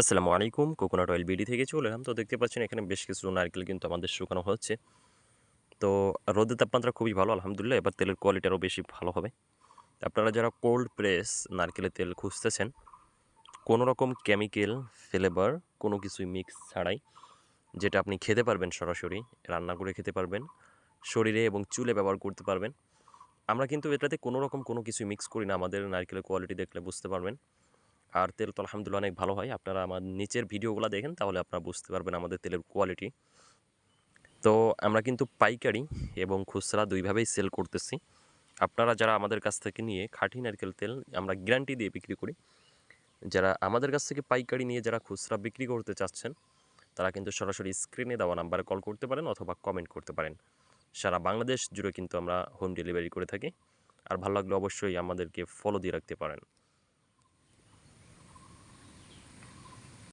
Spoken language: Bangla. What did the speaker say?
আসসালামু আলাইকুম। কোকোনাট অয়েল বিডি থেকে চলে এলাম। তো দেখতে পাচ্ছেন এখানে বেশ কিছু নারকেল কিন্তু আমাদের শুকানো হচ্ছে। তো রোদের তাপমাত্রা খুবই ভালো, আলহামদুলিল্লাহ। এবার তেলের কোয়ালিটি আরও বেশি ভালো হবে। আপনারা যারা কোল্ড প্রেস নারকেলের তেল খুঁজতেছেন, কোনো রকম কেমিক্যাল ফ্লেভার কোনো কিছুই মিক্স ছাড়াই যেটা আপনি খেতে পারবেন সরাসরি, রান্না করে খেতে পারবেন, শরীরে এবং চুলে ব্যবহার করতে পারবেন, আমরা কিন্তু এটাতে কোনো রকম কোনো কিছু মিক্স করি না। আমাদের নারকেলের কোয়ালিটি দেখলে বুঝতে পারবেন। আর তেল তো আলহামদুলিল্লাহ অনেক ভালো হয়। আপনারা আমার নিচের ভিডিওগুলো দেখেন, তাহলে আপনারা বুঝতে পারবেন আমাদের তেলের কোয়ালিটি তো আমরা কিন্তু পাইকারি এবং খুচরা দুইভাবেই সেল করতেছি। আপনারা যারা আমাদের কাছ থেকে নিয়ে খাঁটি নারকেল তেল আমরা গ্যারান্টি দিয়ে বিক্রি করি। যারা আমাদের কাছ থেকে পাইকারি নিয়ে যারা খুচরা বিক্রি করতে চাচ্ছেন, তারা কিন্তু সরাসরি স্ক্রিনে দেওয়া নাম্বারে কল করতে পারেন অথবা কমেন্ট করতে পারেন। সারা বাংলাদেশ জুড়ে কিন্তু আমরা হোম ডেলিভারি করে থাকি। আর ভালো লাগলে অবশ্যই আমাদেরকে ফলো দিয়ে রাখতে পারেন।